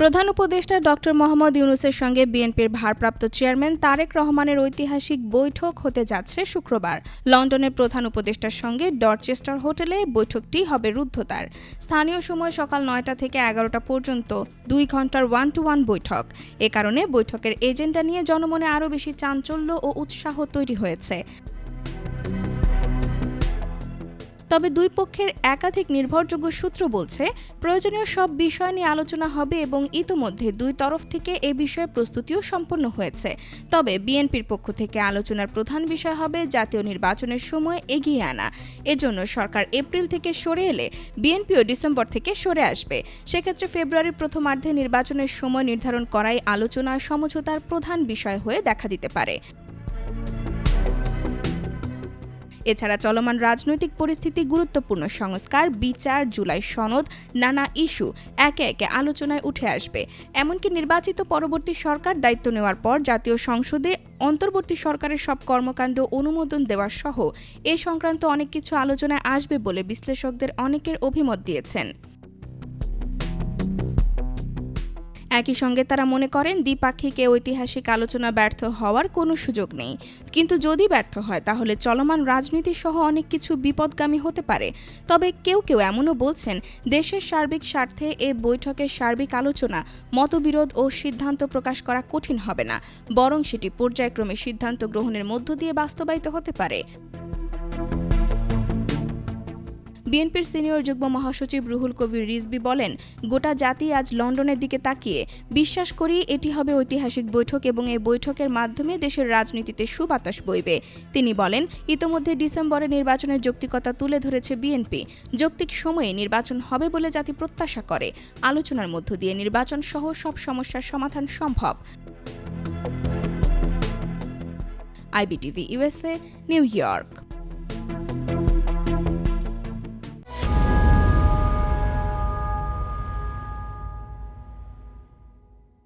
প্রধান উপদেষ্টা ডক্টর মোহাম্মদ ইউনুসের সঙ্গে বিএনপির ভারপ্রাপ্ত চেয়ারম্যান তারেক রহমানের ঐতিহাসিক বৈঠক হতে যাচ্ছে শুক্রবার। লন্ডনের প্রধান উপদেষ্টার সঙ্গে ডরচেস্টার হোটেলে বৈঠকটি হবে রুদ্ধতার। স্থানীয় সময় সকাল নয়টা থেকে এগারোটা পর্যন্ত দুই ঘণ্টার ওয়ান টু ওয়ান বৈঠক। এ কারণে বৈঠকের এজেন্ডা নিয়ে জনমনে আরও বেশি চাঞ্চল্য ও উৎসাহ তৈরি হয়েছে। তবে দুই পক্ষের একাধিক নির্ভরযোগ্য সূত্র বলছে, প্রয়োজনীয় সব বিষয় নিয়ে আলোচনা হবে এবং ইতোমধ্যে দুই তরফ থেকে এ বিষয়ে প্রস্তুতিও সম্পন্ন হয়েছে। তবে বিএনপির পক্ষ থেকে আলোচনার প্রধান বিষয় হবে জাতীয় নির্বাচনের সময় এগিয়ে আনা। এজন্য সরকার এপ্রিল থেকে সরে এলে বিএনপিও ডিসেম্বর থেকে সরে আসবে। সেক্ষেত্রে ফেব্রুয়ারির প্রথমার্ধে নির্বাচনের সময় নির্ধারণ করাই আলোচনা, সমঝোতার প্রধান বিষয় হয়ে দেখা দিতে পারে। এছাড়া চলমান রাজনৈতিক পরিস্থিতি গুরুত্বপূর্ণ। সংস্কার, বিচার, জুলাই সনদ, নানা ইস্যু একে একে আলোচনায় উঠে আসবে। এমনকি নির্বাচিত পরবর্তী সরকার দায়িত্ব নেওয়ার পর জাতীয় সংসদে অন্তর্বর্তী সরকারের সব কর্মকাণ্ড অনুমোদন দেওয়া সহ এ সংক্রান্ত অনেক কিছু আলোচনায় আসবে বলে বিশ্লেষকদের অনেকের অভিমত দিয়েছেন। একই সঙ্গে তারা মনে করেন দ্বিপাক্ষিক এ ঐতিহাসিক আলোচনা ব্যর্থ হওয়ার কোনো সুযোগ নেই। কিন্তু যদি ব্যর্থ হয়, তাহলে চলমান রাজনীতি সহ অনেক কিছু বিপদগামী হতে পারে। তবে কেউ কেউ এমনও বলছেন, দেশের সার্বিক স্বার্থে এ বৈঠকের সার্বিক আলোচনা, মতবিরোধ ও সিদ্ধান্ত প্রকাশ করা কঠিন হবে না। বরং সেটি পর্যায়ক্রমে সিদ্ধান্ত গ্রহণের মধ্য দিয়ে বাস্তবায়িত হতে পারে। বিএনপির সিনিয়র যুগ্ম মহাসচিব রুহুল কবির রিজবি বলেন, গোটা জাতি আজ লন্ডনের দিকে তাকিয়ে। বিশ্বাস করি এটি হবে ঐতিহাসিক বৈঠক এবং এই বৈঠকের মাধ্যমে দেশের রাজনীতিতে সুবাতাস বইবে। তিনি বলেন, ইতোমধ্যে ডিসেম্বরে নির্বাচনের যৌক্তিকতা তুলে ধরেছে বিএনপি। যৌক্তিক সময়ে নির্বাচন হবে বলে জাতি প্রত্যাশা করে। আলোচনার মধ্য দিয়ে নির্বাচন সহ সব সমস্যার সমাধান সম্ভব। IBTV USA New York.